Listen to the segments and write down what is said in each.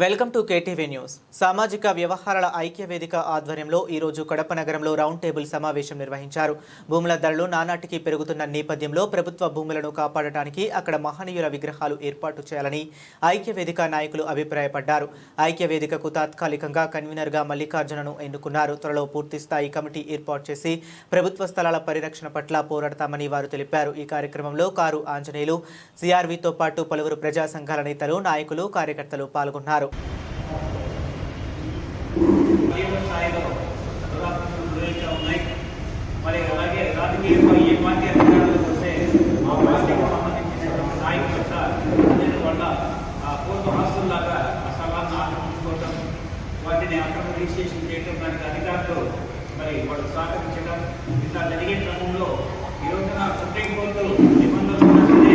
Welcome to KTV news. సామాజిక వ్యవహారాల ఐక్య వేదిక ఆధ్వర్యంలో ఈరోజు కడప నగరంలో రౌండ్ టేబుల్ సమావేశం నిర్వహించారు. భూముల ధరలు నానాటికి పెరుగుతున్న నేపథ్యంలో ప్రభుత్వ భూములను కాపాడటానికి అక్కడ మహనీయుల విగ్రహాలు ఏర్పాటు చేయాలని ఐక్య వేదిక నాయకులు అభిప్రాయపడ్డారు. ఐక్య వేదికకు తాత్కాలికంగా కన్వీనర్గా మల్లికార్జునను ఎన్నుకున్నారు. త్వరలో పూర్తి స్థాయి కమిటీ ఏర్పాటు చేసి ప్రభుత్వ స్థలాల పరిరక్షణ పట్ల పోరాడతామని వారు తెలిపారు. ఈ కార్యక్రమంలో కారు ఆంజనేయులు సిఆర్వీతో పాటు పలువురు ప్రజా సంఘాల నేతలు నాయకులు కార్యకర్తలు పాల్గొన్నారు. తీవ్ర మరి అలాగే రాజకీయంలో ఏ పార్టీ అధికారంలోకి వస్తే ఆ పార్టీకి సంబంధించిన వల్ల ఆ పూర్వ ఆస్తుల్లాగా ఆ స్థలాన్ని ఆక్రమించుకోవటం వాటిని అక్రమ రిజిస్ట్రేషన్ చేయడం దానికి అధికారులు మరి వాళ్ళు సహకరించడం ఇట్లా జరిగే క్రమంలో ఈ రోజున సుప్రీంకోర్టు నిబంధనలు ఉన్నట్లయితే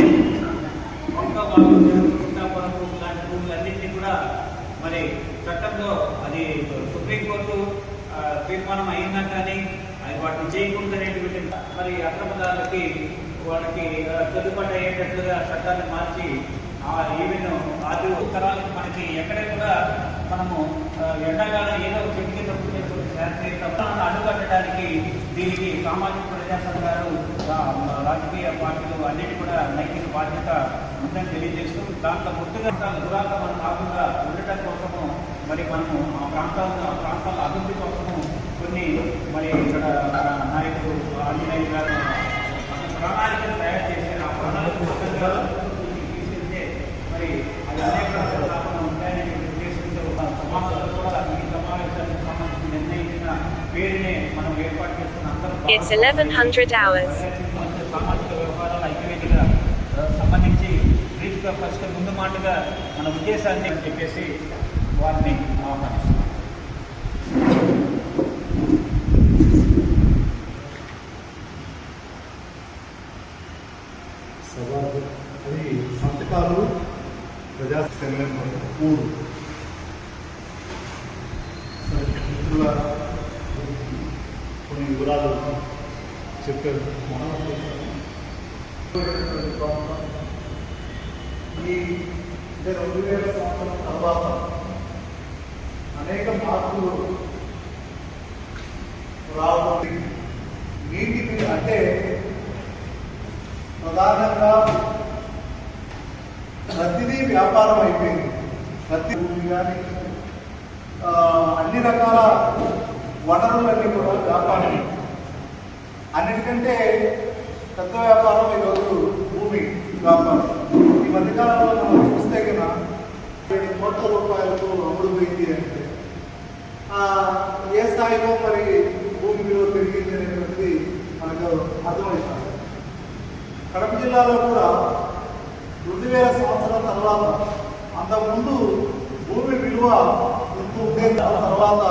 వంక బాబు సీతాపురం భూములు లాంటి భూములన్నింటినీ కూడా మరి చట్టంలో అది సుప్రీంకోర్టు ఆ, తీర్మానం అయినా కానీ అది వాటిని చేయకుండానేటువంటి మరి అక్రమదారులకి వాళ్ళకి ఆ, చెల్లుబాటు అయ్యేటట్లుగా చట్టాన్ని మార్చి ఆ ఈవెన్ ఆది తరాలకు మనకి ఎక్కడ కూడా మనము ఎండాకాలం ఏదో ఒక చెట్టు తప్పు చేసుకుని అడ్డుకట్టడానికి దీనికి సామాజిక ప్రజా సంఘాలు రాజకీయ పార్టీలు అన్నిటి కూడా నైతిక బాధ్యత ఉందని తెలియజేస్తూ దాంట్లో గుర్తుగా మనం కాకుండా ఉండటం కోసము మరి మనము ఆ ప్రాంతాలను ఆ ప్రాంతాల అభివృద్ధి కోసము కొన్ని మరి ఇక్కడ మన నాయకులు ఆంజనేయులు గారు ఒక ప్రణాళికను తయారు చేసి ఆ ప్రణాళిక మొత్తంగా తీసుకెళ్తే మరి అది అనేక లాభాలు ఉంటాయనే ఉద్దేశంతో మన సమాజంలో కూడా ఈ సమావేశానికి సంబంధించి నిర్ణయించిన పేరునే మనం ఏర్పాటు చేసుకున్న అందరూ It's 1100 hours. సామాజిక వ్యవహారాల ఐక్యవేదిగా ఆ, సంబంధించి బ్రీఫ్గా ఫస్ట్ ముందు మాటగా మన ఉద్దేశాన్ని చెప్పేసి వారిని ఆహ్వానిస్తున్నాం సభ అది సంతకాలు ప్రజా సంఘం ఊరు సరే, మిత్రులారా కొన్ని వివరాలు చెప్పారు. ఈ అంటే రెండు వేల సంవత్సరం తర్వాత అనేక మార్పులు రావడం నీటి మీద అంటే ప్రధానంగా ప్రతిదీ వ్యాపారం అయిపోయింది. ప్రతి భూమి కానీ ఆ, అన్ని రకాల వనరులన్నీ కూడా వ్యాపారం అన్నిటికంటే పెద్ద వ్యాపారం ఈరోజు భూమి వ్యాపారం. ఈ మధ్యకాలంలో మనం చూస్తే కన్నా ఏడు కోట్ల రూపాయలకు అమ్ముడుపోయింది అంటే ఆ, ఏ స్థాయిలో మరి భూమి విలువ పెరిగింది అనేటువంటిది మనకు అర్థమవుతుంది కడప జిల్లాలో కూడా రెండు వేల సంవత్సరాల తర్వాత అంతకుముందు భూమి విలువ ఇంత ఉండే తర్వాత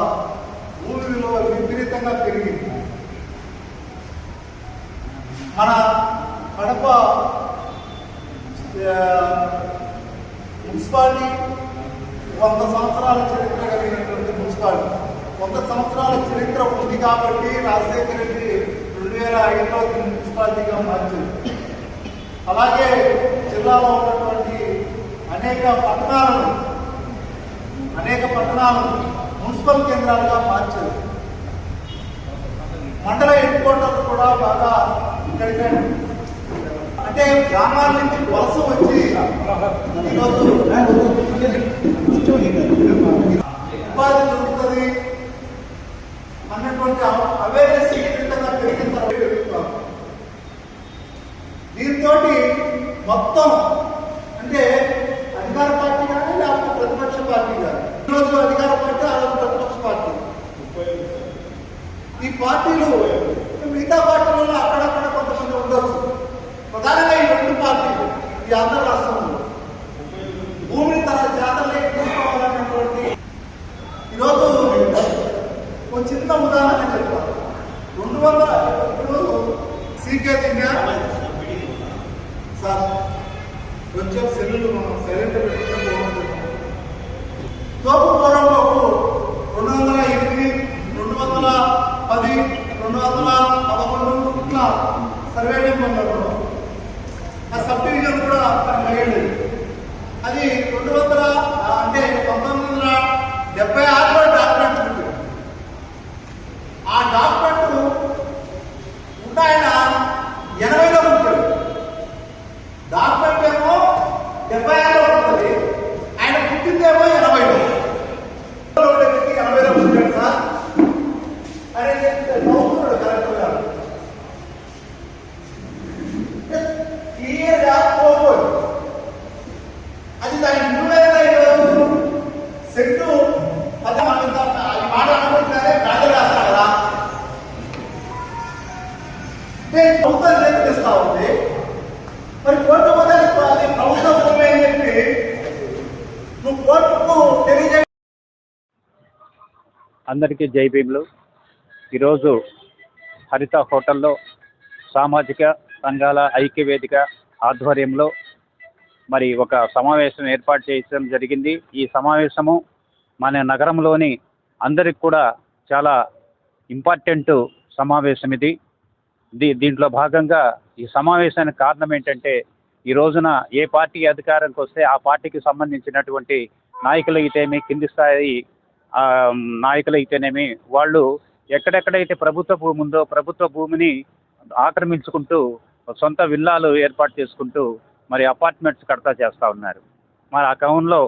భూమి విలువ విపరీతంగా పెరిగింది. మన కడప మున్సిపాలిటీ వంద సంవత్సరాల చరిత్ర కలిగినటువంటి మున్సిపాలిటీ. వంద సంవత్సరాల చరిత్ర ఉంది కాబట్టి రాజశేఖర రెడ్డి రెండు వేల ఐదులో మున్సిపాలిటీగా మార్చింది అలాగే జిల్లాలో ఉన్నటువంటి అనేక పట్టణాలను అనేక పట్టణాలను మున్సిపల్ కేంద్రాలుగా మార్చారు. మండల హెడ్ కూడా బాగా ఇక్కడికే. అంటే గ్రామాల నుంచి వలస వచ్చి ఈరోజు ఈ పార్టీలు మిగతా పార్టీలలో అక్కడక్కడ కొంతమంది ఉండొచ్చు. ప్రధానంగా ఈ రెండు పార్టీలు ఈ ఆంధ్ర రాష్ట్రంలో. భూమిని తన జాతరలే తీసుకోవాలనేటువంటి ఈరోజు ఒక చిన్న ఉదాహరణ చెప్పాలి. రెండు వందల ఇప్పుడు సీకే ఇండియా సార్ అందరికీ జై భీములు. ఈరోజు హరిత హోటల్లో సామాజిక సంఘాల ఐక్యవేదిక ఆధ్వర్యంలో మరి ఒక సమావేశం ఏర్పాటు చేయడం జరిగింది. ఈ సమావేశము మన నగరంలోని అందరికి కూడా చాలా ఇంపార్టెంట్ సమావేశం ఇది. దీ దీంట్లో భాగంగా ఈ సమావేశానికి కారణం ఏంటంటే ఈ రోజున ఏ పార్టీ అధికారంకి వస్తే ఆ పార్టీకి సంబంధించినటువంటి నాయకులు అయితేమి కింది స్థాయి నాయకులు అయితేనేమి వాళ్ళు ఎక్కడెక్కడైతే ప్రభుత్వ భూమి ఉందో ప్రభుత్వ భూమిని ఆక్రమించుకుంటూ సొంత విల్లాలు ఏర్పాటు చేసుకుంటూ మరి అపార్ట్మెంట్స్ కడతా చేస్తూ ఉన్నారు. మరి ఆ క్రమంలో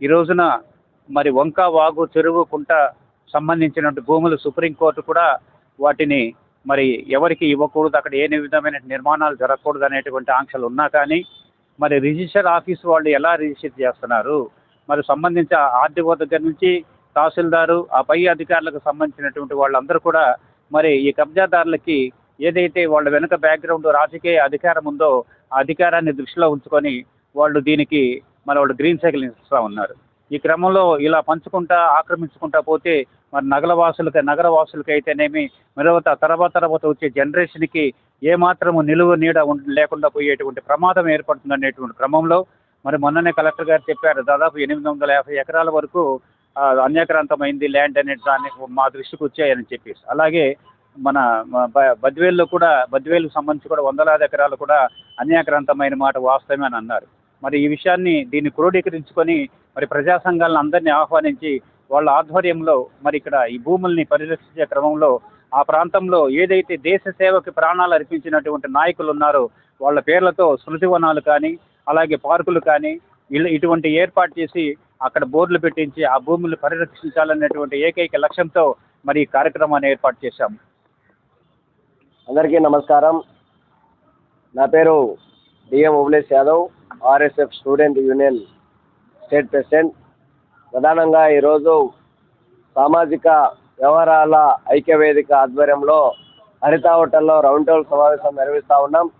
ఈ రోజున మరి వంక వాగు చెరువు కుంట సంబంధించినటువంటి భూములు సుప్రీంకోర్టు కూడా వాటిని మరి ఎవరికి ఇవ్వకూడదు అక్కడ ఏ విధమైన నిర్మాణాలు జరగకూడదు అనేటువంటి ఆంక్షలు ఉన్నా కానీ మరి రిజిస్టర్ ఆఫీస్ వాళ్ళు ఎలా రిజిస్టర్ చేస్తున్నారు? మరి సంబంధించిన ఆర్డీఓ దగ్గర నుంచి తహసీల్దారు ఆ పై అధికారులకు సంబంధించినటువంటి వాళ్ళందరూ కూడా మరి ఈ కబ్జాదారులకి ఏదైతే వాళ్ళ వెనుక బ్యాక్గ్రౌండ్ రాజకీయ అధికారం ఉందో ఆ అధికారాన్ని దృష్టిలో ఉంచుకొని వాళ్ళు దీనికి మరి వాళ్ళు గ్రీన్ సైకిల్ ఇస్తూ ఉన్నారు. ఈ క్రమంలో ఇలా పంచుకుంటా ఆక్రమించుకుంటా పోతే మరి నగర వాసులకి నగర అయితేనేమి మరొక తర్వాత తర్వాత వచ్చే జనరేషన్కి ఏమాత్రము నిలువ నీడ లేకుండా పోయేటువంటి ప్రమాదం ఏర్పడుతుంది అనేటువంటి క్రమంలో మరి మొన్ననే కలెక్టర్ గారు చెప్పారు దాదాపు ఎనిమిది వందల యాభై ఎకరాల వరకు అన్యాక్రాంతమైంది ల్యాండ్ అనే దాన్ని మా దృష్టికి వచ్చాయని చెప్పేసి. అలాగే మన బ- బద్వేల్లో కూడా బద్వేలుకు సంబంధించి కూడా వందలాది ఎకరాలు కూడా అన్యాక్రాంతమైన మాట వాస్తవమే అని అన్నారు. మరి ఈ విషయాన్ని దీన్ని క్రోడీకరించుకొని మరి ప్రజా సంఘాలను అందరినీ ఆహ్వానించి వాళ్ళ ఆధ్వర్యంలో మరి ఇక్కడ ఈ భూముల్ని పరిరక్షించే క్రమంలో ఆ ప్రాంతంలో ఏదైతే దేశ సేవకి ప్రాణాలు అర్పించినటువంటి నాయకులు ఉన్నారో వాళ్ళ పేర్లతో శృతివనాలు కానీ అలాగే పార్కులు కానీ ఇటువంటి ఏర్పాటు చేసి అక్కడ బోర్డులు పెట్టించి ఆ భూములు పరిరక్షించాలనేటువంటి ఏకైక లక్ష్యంతో మరి ఈ కార్యక్రమాన్ని ఏర్పాటు చేశాం. అందరికీ నమస్కారం. నా పేరు DM Ubalesh Yadav RSF student union state president. ప్రధానంగా ఈరోజు సామాజిక వ్యవహారాల ఐక్యవేదిక ఆధ్వర్యంలో హరిత హోటల్లో రౌండ్ టేబుల్ సమావేశం నిర్వహిస్తూ ఉన్నాం.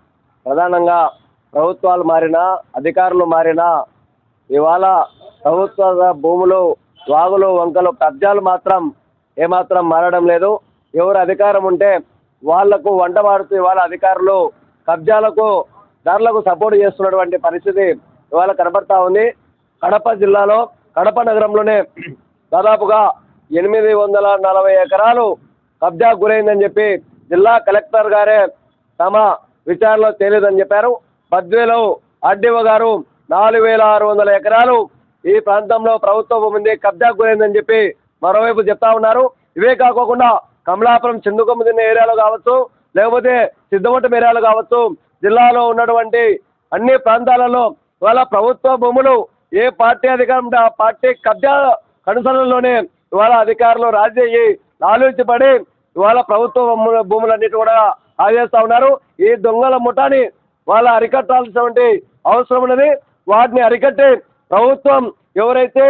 ప్రధానంగా ప్రభుత్వాలు మారినా అధికారులు మారినా ఇవాళ ప్రభుత్వ భూములు వాగులు వంకలు కబ్జాలు మాత్రం ఏమాత్రం మారడం లేదు. ఎవరు అధికారం ఉంటే వాళ్ళకు వంట మారుతూ ఇవాళ అధికారులు కబ్జాలకు ధరలకు సపోర్ట్ చేస్తున్నటువంటి పరిస్థితి ఇవాళ కనబడతా ఉంది. కడప జిల్లాలో కడప నగరంలోనే దాదాపుగా ఎనిమిది వందల నలభై ఎకరాలు కబ్జా గురైందని చెప్పి జిల్లా కలెక్టర్ గారే తమ విచారణలో తేలేదని చెప్పారు. బద్వేలో ఆర్డీఓ గారు నాలుగు వేల ఆరు వందల ఎకరాలు ఈ ప్రాంతంలో ప్రభుత్వ భూమి కబ్జా గురైందని చెప్పి మరోవైపు చెప్తా ఉన్నారు. ఇవే కాకోకుండా కమలాపురం చిందుకొమ్మ తిన్న ఏరియాలో కావచ్చు లేకపోతే సిద్ధమట్టం ఏరియాలో కావచ్చు జిల్లాలో ఉన్నటువంటి అన్ని ప్రాంతాలలో ఇవాళ ప్రభుత్వ భూములు ఏ పార్టీ అధికారం ఆ పార్టీ కబ్జా కనుసరణలోనే ఇవాళ అధికారులు రాజీ ఆలోచించబడి ఇవాళ ప్రభుత్వ భూములన్నిటి కూడా ఆదేస్తా ఉన్నారు. ఈ దొంగల ముఠాని వాళ్ళ అరికట్టాల్సినటువంటి అవసరం ఉన్నది. వాటిని అరికట్టి ప్రభుత్వం ఎవరైతే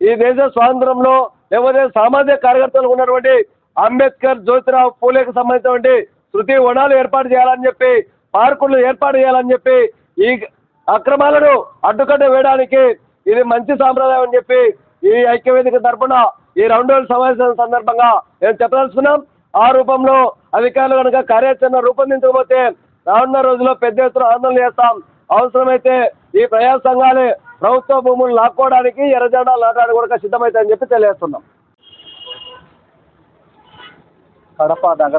ఈ దేశ స్వాతంత్రంలో లేకపోతే సామాజిక కార్యకర్తలు ఉన్నటువంటి అంబేద్కర్ జ్యోతిరావు పూలేకి సంబంధించినటువంటి శృతి వనాలు ఏర్పాటు చేయాలని చెప్పి పార్కులు ఏర్పాటు చేయాలని చెప్పి ఈ అక్రమాలను అడ్డుకట్ట వేయడానికి ఇది మంచి సాంప్రదాయం అని చెప్పి ఈ ఐక్యవేదిక తరఫున ఈ రెండు రోజుల సమావేశం సందర్భంగా నేను చెప్పదలుచుకున్నాం. ఆ రూపంలో అధికారులు కనుక కార్యాచరణ రూపొందించకపోతే రానున్న రోజుల్లో పెద్ద ఎత్తున ఆందోళన చేస్తాం. అవసరమైతే ఈ ప్రజా సంఘాలే ప్రభుత్వ భూములు లాక్కోవడానికి ఎర్రజెండా లాటానికి కూడా సిద్ధమవుతాయని చెప్పి తెలియజేస్తున్నాం. కడప నగర